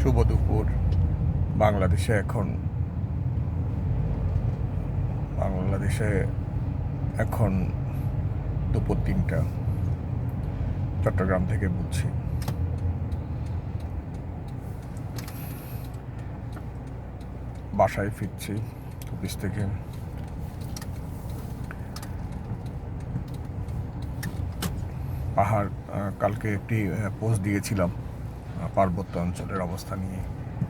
শুভ দুপুর, বাংলাদেশে এখন। বাংলাদেশে এখন দুপুর তিনটা, চট্টগ্রাম থেকে বুঝছি। বাসায় ফিরছি অফিস থেকে। পাহাড় কালকে একটি পোস্ট দিয়েছিলাম। পার্বত্য অঞ্চলের অবস্থা নিয়ে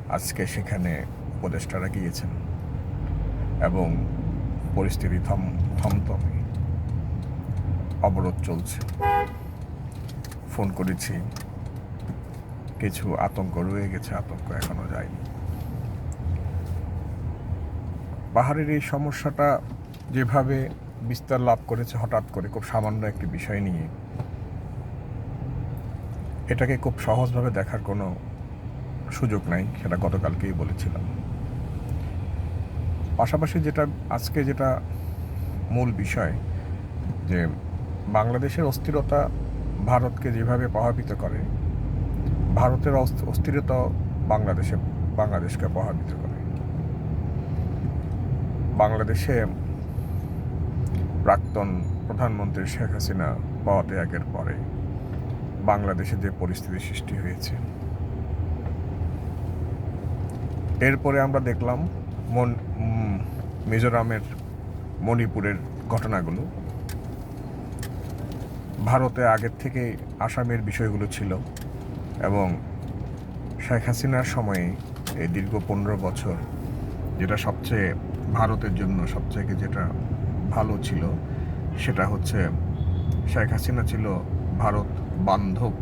আজকে সেখানে উপদেষ্টারা গিয়েছেন এবং পরিস্থিতি থম, থমথমে অবরোধ চলছে। ফোন করেছি। কিছু আতঙ্ক রয়ে গেছে, আতঙ্ক এখনও যায়নি। পাহাড়ের এই সমস্যাটা যেভাবে বিস্তার লাভ করেছে, হঠাৎ করে খুব সামান্য একটি বিষয় নিয়ে এটাকে খুব সহজভাবে দেখার কোনো সুযোগ নাই, সেটা গতকালকেই বলেছিলাম। পাশাপাশি যেটা, আজকে যেটা মূল বিষয়, যে বাংলাদেশের অস্থিরতা ভারতকে যেভাবে প্রভাবিত করে, ভারতের অস্থ- অস্থিরতা বাংলাদেশে, বাংলাদেশকে প্রভাবিত করে। বাংলাদেশে প্রাক্তন প্রধানমন্ত্রী শেখ হাসিনা পদত্যাগের পরে বাংলাদেশে যে পরিস্থিতি সৃষ্টি হয়েছে। এরপরে আমরা দেখলাম মন মিজোরামের মণিপুরের ঘটনাগুলো। ভারতে আগের থেকে আসামের বিষয়গুলো ছিল এবং শেখ হাসিনার সময়ে এই দীর্ঘ পনেরো বছর যেটা সবচেয়ে ভারতের জন্য সবচেয়ে যেটা ভালো ছিল সেটা হচ্ছে শেখ হাসিনা ছিল ভারত বান্ধব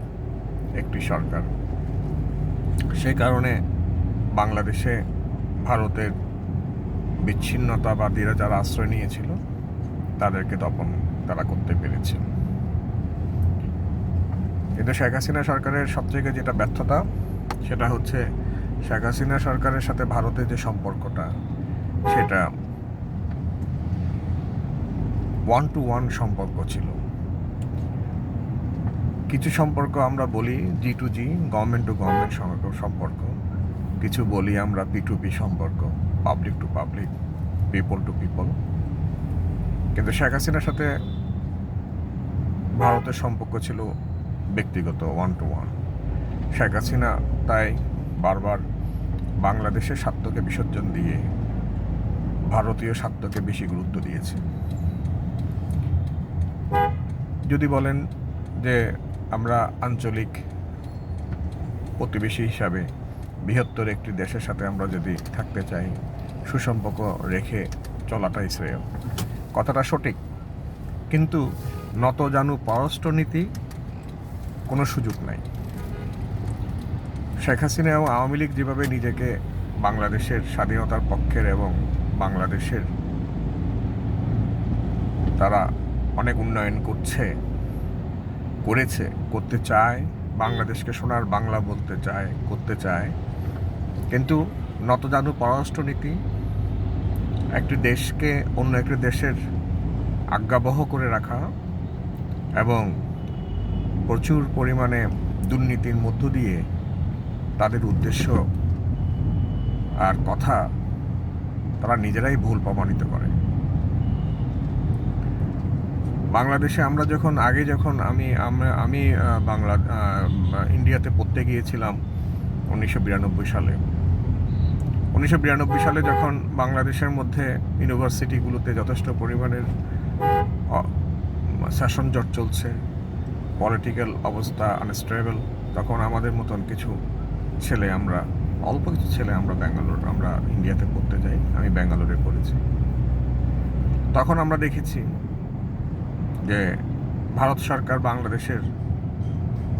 একটি সরকার। সেই কারণে বাংলাদেশে ভারতের বিচ্ছিন্নতাবাদীরা যারা আশ্রয় নিয়েছিল, তাদেরকে দপন তারা করতে পেরেছে। কিন্তু শেখ হাসিনা সরকারের সবথেকে যেটা ব্যর্থতা, সেটা হচ্ছে শেখ হাসিনা সরকারের সাথে ভারতের যে সম্পর্কটা, সেটা ওয়ান টু ওয়ান সম্পর্ক ছিল। কিছু সম্পর্ক আমরা বলি G to G government to government সম্পর্ক। কিছু বলি আমরা পি টু পি সম্পর্ক public to public people to people কিন্তু শেখ হাসিনার সাথে ভারতের সম্পর্ক ছিল ব্যক্তিগত one to one Sheikh Hasina তাই বারবার বাংলাদেশের স্বার্থকে বিসর্জন দিয়ে ভারতীয় স্বার্থকে বেশি গুরুত্ব দিয়েছে। যদি বলেন যে আমরা আঞ্চলিক প্রতিবেশী হিসাবে বৃহত্তর একটি দেশের সাথে আমরা যদি থাকতে চাই, সুসম্পর্ক রেখে চলাটাই শ্রেয়। কথাটা সঠিক। কিন্তু নত জানু পররাষ্ট্রনীতি কোনো সুযোগ নাই। শেখ হাসিনা এবং আওয়ামী লীগ যেভাবে নিজেকে বাংলাদেশের স্বাধীনতার পক্ষের এবং বাংলাদেশের তারা অনেক উন্নয়ন করছে করেছে, করতে চায়, বাংলাদেশকে সোনার বাংলা বলতে চায়, করতে চায়। কিন্তু নতজানু পররাষ্ট্রনীতি একটি দেশকে অন্য একটি দেশের আজ্ঞাবহ করে রাখা এবং প্রচুর পরিমাণে দুর্নীতির মধ্য দিয়ে তাদের উদ্দেশ্য আর কথা তারা নিজেরাই ভুল প্রমাণিত করে। বাংলাদেশে আমরা যখন, আগে যখন আমি, আমরা, আমি বাংলা ইন্ডিয়াতে পড়তে গিয়েছিলাম উনিশশো বিরানব্বই সালে। উনিশশো বিরানব্বই সালে যখন বাংলাদেশের মধ্যে ইউনিভার্সিটিগুলোতে যথেষ্ট পরিমাণের শাসন জট চলছে পলিটিক্যাল অবস্থা আনস্টেবল তখন আমাদের মতন কিছু ছেলে আমরা, অল্প কিছু ছেলে আমরা ব্যাঙ্গালোর, আমরা ইন্ডিয়াতে পড়তে যাই, আমি ব্যাঙ্গালোরে পড়েছি। তখন আমরা দেখেছি যে ভারত সরকার বাংলাদেশের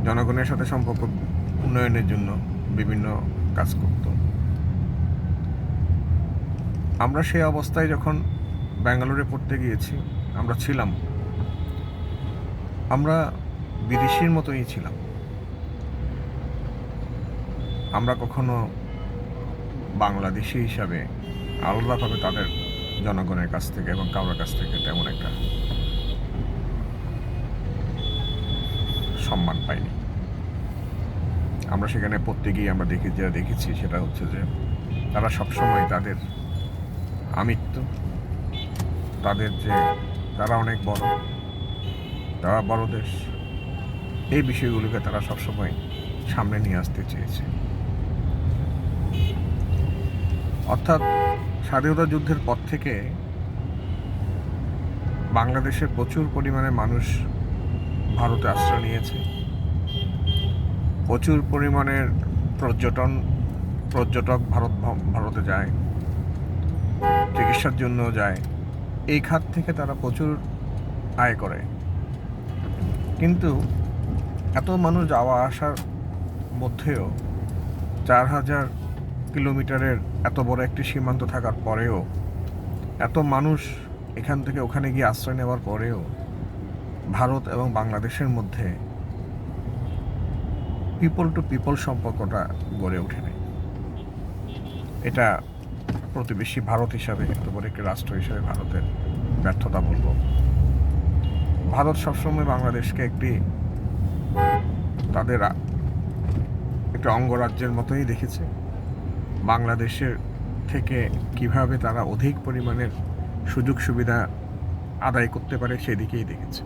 জনগণের সাথে সম্পর্ক উন্নয়নের জন্য বিভিন্ন কাজ করত। আমরা সেই অবস্থায় যখন ব্যাঙ্গালোরে পড়তে গিয়েছি, আমরা ছিলাম। আমরা বিদেশির মতোই ছিলাম। আমরা কখনো বাংলাদেশি হিসাবে আলাদাভাবে তাদের জনগণের কাছ থেকে এবং কারোর কাছ থেকে তেমন একটা সম্মান পাইনি। আমরা সেখানে প্রত্যেকেই আমরা দেখি যা দেখেছি সেটা হচ্ছে যে, তারা সবসময় তাদের আমিত্ব, তাদের যে তারা অনেক বড়, তারা বড় দেশ, এই বিষয়গুলোকে তারা সবসময় সামনে নিয়ে আসতে চেয়েছে। অর্থাৎ স্বাধীনতা যুদ্ধের পর থেকে বাংলাদেশের প্রচুর পরিমাণে মানুষ ভারতে আশ্রয় নিয়েছে। প্রচুর পরিমাণের পর্যটন, পর্যটক ভারত ভারতে যায়। চিকিৎসার জন্য যায়। এই খাত থেকে তারা প্রচুর আয় করে। কিন্তু এত মানুষ যাওয়া আসার মধ্যেও চার হাজার কিলোমিটারের এত বড় একটি সীমান্ত থাকার পরেও, এত মানুষ এখান থেকে ওখানে গিয়ে আশ্রয় নেওয়ার পরেও ভারত এবং বাংলাদেশের মধ্যে পিপল টু পিপল সম্পর্কটা গড়ে ওঠেনি এটা প্রতিবেশী ভারত হিসাবে বড় একটি রাষ্ট্র হিসাবে ভারতের ব্যর্থতা বলব। ভারত সবসময় বাংলাদেশকে একটি তাদের একটি অঙ্গরাজ্যের মতোই দেখেছে। বাংলাদেশের থেকে কীভাবে তারা অধিক পরিমাণের সুযোগ সুবিধা আদায় করতে পারে সেদিকেই দেখেছে।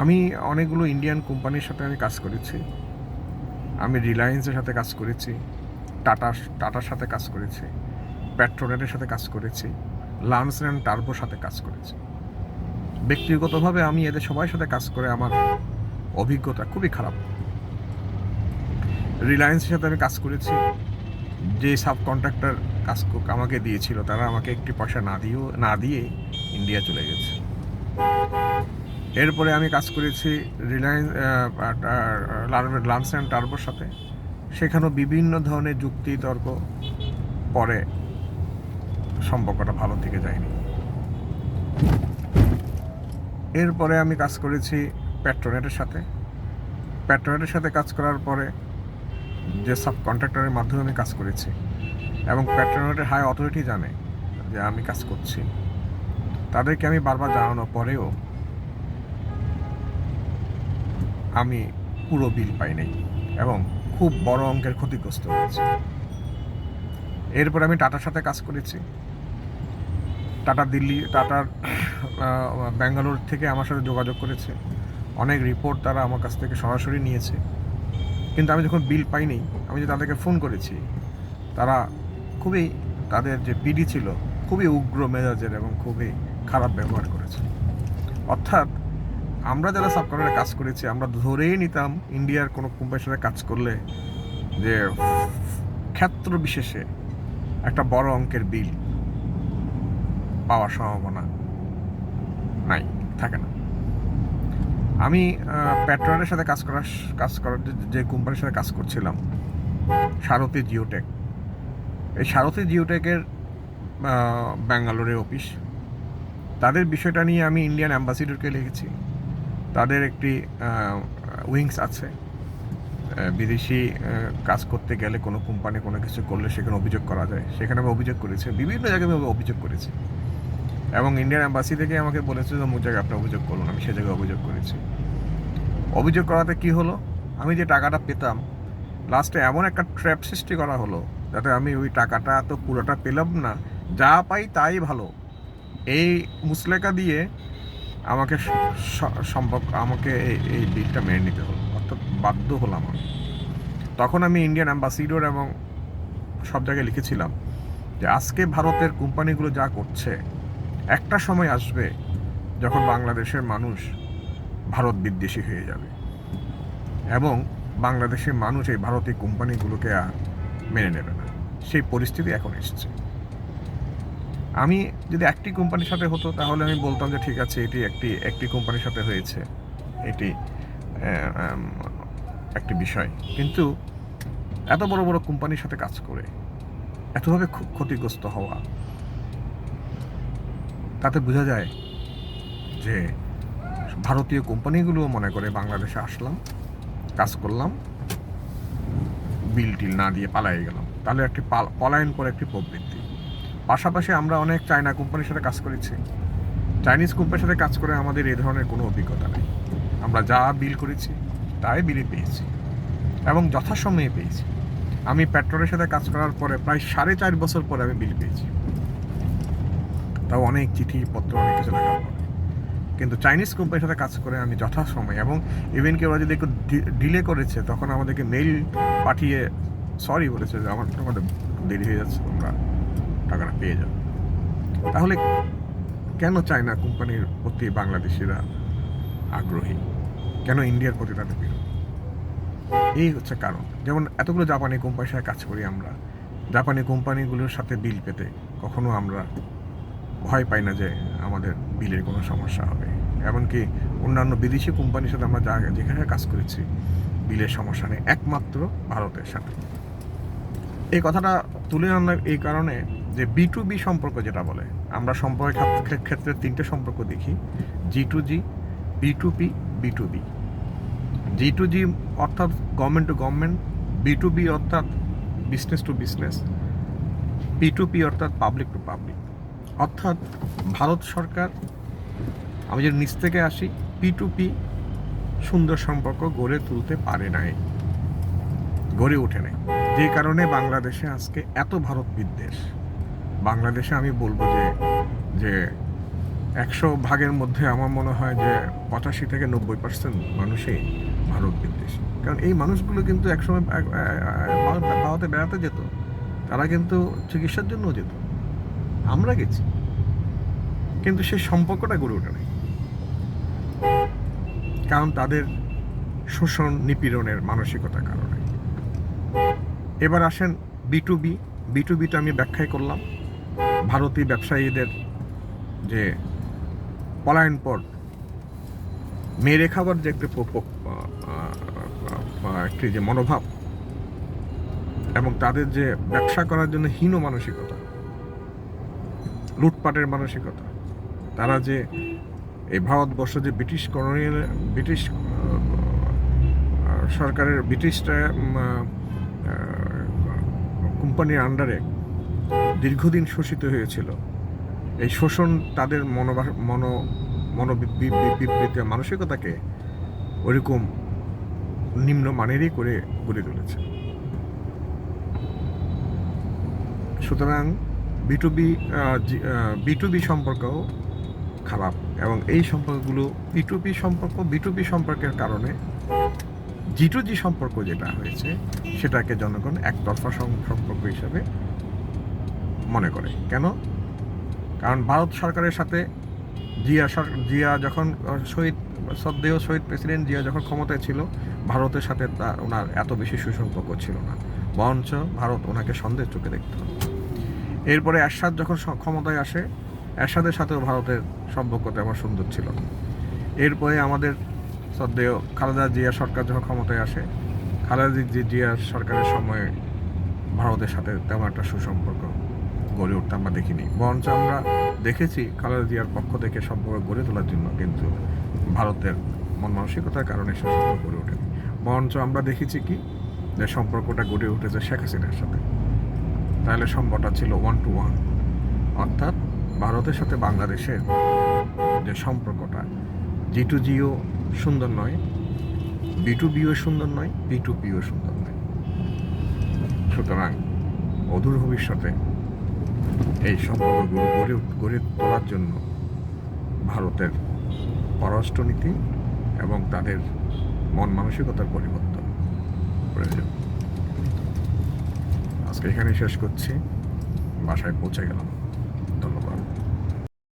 আমি অনেকগুলো ইন্ডিয়ান কোম্পানির সাথে আমি কাজ করেছি। আমি রিলায়েন্সের সাথে কাজ করেছি টাটা টাটার সাথে কাজ করেছি পেট্রোনেটের সাথে কাজ করেছি লান্স অ্যান্ড টার্বোর সাথে কাজ করেছি। ব্যক্তিগতভাবে আমি এদের সবার সাথে কাজ করে আমার অভিজ্ঞতা খুবই খারাপ। রিলায়েন্সের সাথে আমি কাজ করেছি, যে সাব কন্ট্রাক্টর কাজ আমাকে দিয়েছিল, তারা আমাকে একটি পয়সা না দিয়েও না দিয়ে ইন্ডিয়া চলে গেছে। এরপরে আমি কাজ করেছি রিলায়েন্স লান্স অ্যান্ড টার্বোর সাথে। সেখানেও বিভিন্ন ধরনের যুক্তি তর্ক পরে সম্পর্কটা ভালো থেকে যায়নি। এরপরে আমি কাজ করেছি প্যাট্রোনেটের সাথে। পেট্রোনেটের সাথে কাজ করার পরে যে সাব কন্ট্রাক্টরের মাধ্যমে আমি কাজ করেছি, এবং পেট্রোনেটের হাই অথরিটি জানে যে আমি কাজ করছি। তাদেরকে আমি বারবার জানানোর পরেও আমি পুরো বিল পাই নাই এবং খুব বড় অঙ্কের ক্ষতিগ্রস্ত হয়েছে। এরপর আমি টাটার সাথে কাজ করেছি। টাটা দিল্লি, টাটার ব্যাঙ্গালোর থেকে আমার সাথে যোগাযোগ করেছে। অনেক রিপোর্ট তারা আমার কাছ থেকে সরাসরি নিয়েছে। কিন্তু আমি যখন বিল পাইনি আমি যে তাদেরকে ফোন করেছি, তারা খুবই তাদের যে পিডি ছিল, খুবই উগ্র মেজাজের এবং খুবই খারাপ ব্যবহার করেছে। অর্থাৎ আমরা যারা সাবকন্ট্রাক্টরে কাজ করেছি, আমরা ধরেই নিতাম ইন্ডিয়ার কোনো কোম্পানির সাথে কাজ করলে যে ক্ষেত্র বিশেষে একটা বড় অঙ্কের বিল পাওয়ার সম্ভাবনা নাই, থাকে না। আমি প্যাট্রনের সাথে কাজ করার কাজ করার যে কোম্পানির সাথে কাজ করছিলাম, সারথী জিওটেক এই সারথী জিওটেকের ব্যাঙ্গালোরের অফিস তাদের বিষয়টা নিয়ে আমি ইন্ডিয়ান অ্যাম্বাসিডরকে লিখেছি। তাদের একটি উইংস আছে। বিদেশি কাজ করতে গেলে কোনো কোম্পানি কোনো কিছু করলে সেখানে অভিযোগ করা যায়। সেখানে আমি অভিযোগ করেছি। বিভিন্ন জায়গায় আমি অভিযোগ করেছি। এবং ইন্ডিয়ান অ্যাম্বাসি থেকে আমাকে বলেছে যে, অমুক জায়গায় আপনি অভিযোগ করুন। আমি সে জায়গায় অভিযোগ করেছি। অভিযোগ করাতে কি হলো? আমি যে টাকাটা পেতাম লাস্টে এমন একটা ট্র্যাপ সৃষ্টি করা হলো, যাতে আমি ওই টাকাটা তো পুরোটা পেলাম না। যা পাই তাই ভালো। এই মুসলেকা দিয়ে আমাকে সম্ভব আমাকে এই বিলটা মেনে নিতে হলো। অর্থাৎ বাধ্য হলাম আমি। তখন আমি ইন্ডিয়ান অ্যাম্বাসিডর এবং সব জায়গায় লিখেছিলাম যে, আজকে ভারতের কোম্পানিগুলো যা করছে, একটা সময় আসবে যখন বাংলাদেশের মানুষ ভারত বিদ্বেষী হয়ে যাবে। এবং বাংলাদেশের মানুষ এই ভারতীয় কোম্পানিগুলোকে আর মেনে নেবে না। সেই পরিস্থিতি এখন এসছে। আমি যদি একটি কোম্পানির সাথে হতো, তাহলে আমি বলতাম যে, ঠিক আছে, এটি একটি একটি কোম্পানির সাথে হয়েছে। এটি একটি বিষয়। কিন্তু এত বড় বড় কোম্পানির সাথে কাজ করে, এতভাবে খুব ক্ষতিগ্রস্ত হওয়া, তাতে বোঝা যায় যে, ভারতীয় কোম্পানিগুলোও মনে করে, বাংলাদেশে আসলাম, কাজ করলাম, বিল টিল না দিয়ে পালাই গেলাম। তাহলে একটি পাল- পলায়ন করে একটি প্রবৃত্তি। পাশাপাশি আমরা অনেক চায়না কোম্পানির সাথে কাজ করেছি। চাইনিজ কোম্পানির সাথে কাজ করে আমাদের এ ধরনের কোনো অভিজ্ঞতা নেই। আমরা যা বিল করেছি, তাই বিলে পেয়েছি এবং যথাসময়ে পেয়েছি। আমি পেট্রোলের সাথে কাজ করার পরে প্রায় সাড়ে চার বছর পরে আমি বিল পেয়েছি। তাও অনেক চিঠি, পত্র, অনেক কিছু লেখার পরে কিন্তু চাইনিজ কোম্পানির সাথে কাজ করে আমি যথাসময়ে এবং ইভেন কি ওরা যদি একটু ডিলে করেছে, তখন আমাদেরকে মেইল পাঠিয়ে সরি বলেছে যে আমার তোমাদের দেরি হয়ে যাচ্ছে তোমরা টাকাটা পেয়ে যাও তাহলে কেন চায়না কোম্পানির প্রতি বাংলাদেশিরা আগ্রহী? কেন ইন্ডিয়ার প্রতি তাদের বিরোধ এই হচ্ছে কারণ। যেমন এতগুলো জাপানি কোম্পানির সাথে কাজ করি আমরা, জাপানি কোম্পানিগুলোর সাথে বিল পেতে কখনো আমরা ভয় পাই না যে আমাদের বিলের কোনো সমস্যা হবে। এমনকি অন্যান্য বিদেশি কোম্পানির সাথে আমরা যা যেখানে কাজ করেছি, বিলের সমস্যা নেই, একমাত্র ভারতের সাথে। এই কথাটা তুলে আনলাম এই কারণে যে বি টু বি সম্পর্ক যেটা বলে, আমরা সম্পর্কের ক্ষেত্রে- তিনটে সম্পর্ক দেখি G to G B to P B to B G to G অর্থাৎ government to government B to B অর্থাৎ business to business P to P অর্থাৎ পাবলিক টু পাবলিক অর্থাৎ ভারত সরকার, আমি যদি নিচ থেকে আসি পি টু পি সুন্দর সম্পর্ক গড়ে তুলতে পারে নাই, গড়ে ওঠে নাই। যে কারণে বাংলাদেশে আজকে এত ভারত বিদ্বেষ বাংলাদেশে আমি বলব যে যে একশো ভাগের মধ্যে আমার মনে হয় যে পঁচাশি থেকে নব্বই পার্সেন্ট মানুষই ভারত বিদ্বেষী। কারণ এই মানুষগুলো কিন্তু একসময় ভারতে বেড়াতে যেত, তারা কিন্তু চিকিৎসার জন্য যেত। আমরা গেছি, কিন্তু সেই সম্পর্কটা গড়ে ওঠে নাই। কারণ তাদের শোষণ নিপীড়নের মানসিকতার কারণে এবার আসেন বি টু বি বি আমি ব্যাখ্যাই করলাম। ভারতীয় ব্যবসায়ীদের যে পলায়ন পর, মেরে খাবার যে একটা একটি যে মনোভাব এবং তাদের যে ব্যবসা করার জন্য হীন মানসিকতা, লুটপাটের মানসিকতা, তারা যে এই ভারতবর্ষ যে ব্রিটিশ কলোনিয়াল ব্রিটিশ সরকারের ব্রিটিশরা কোম্পানির আন্ডারে দীর্ঘদিন শোষিত হয়েছিল। এই শোষণ তাদের মনোবা, মনো, মনোবিবৃতি মানসিকতাকে ওরকম নিম্নমানেরই করে গড়ে তুলেছে। সুতরাং বিটুবি বিটুবি সম্পর্কও খারাপ এবং এই সম্পর্কগুলো বিটুপি সম্পর্ক বিটুপি সম্পর্কের কারণে জিটুজি সম্পর্ক যেটা হয়েছে, সেটাকে জনগণ একতরফা সম- সম্পর্ক হিসাবে মনে করে। কেন? কারণ ভারত সরকারের সাথে জিয়া সর- জিয়া যখন শহীদ সদ্দেহ শহীদ প্রেসিডেন্ট জিয়া যখন ক্ষমতায় ছিল, ভারতের সাথে তা, ওনার এত বেশি সুসম্পর্ক ছিল না। বরঞ্চ ভারত ওনাকে সন্দেহ চোখে দেখত। এরপরে এরশাদ যখন ক্ষমতায় আসে, এরশাদের সাথেও ভারতের সম্পর্ক তেমন সুন্দর ছিল না। এরপরে আমাদের সদ্দেহ খালেদা জিয়া সরকার যখন ক্ষমতায় আসে, খালেদা জিয়া সরকারের সময়ে ভারতের সাথে তেমন একটা সুসম্পর্ক গড়ে উঠতে আমরা দেখিনি। বরঞ্চ আমরা দেখেছি খালেদা জিয়ার পক্ষ থেকে সম্পর্ক গড়ে তোলার জন্য কিন্তু ভারতের মন মানসিকতার কারণে সে সম্পর্ক গড়ে ওঠেনি। বরঞ্চ আমরা দেখেছি কি? যে সম্পর্কটা গড়ে উঠেছে শেখ হাসিনার সাথে। তাহলে সম্পর্কটা ছিল ওয়ান টু ওয়ান অর্থাৎ ভারতের সাথে বাংলাদেশের যে সম্পর্কটা জি টু জিও সুন্দর নয় বি টু বিও সুন্দর নয় বি টু পিও সুন্দর নয়। সুতরাং অদূর ভবিষ্যতে এই সম্পর্কগুলো গড়ে গড়ে তোলার জন্য ভারতের পররাষ্ট্রনীতি এবং তাদের মন মানসিকতার পরিবর্তন প্রয়োজন। আজকে এখানে শেষ করছি। বাসায় পৌঁছে গেলাম।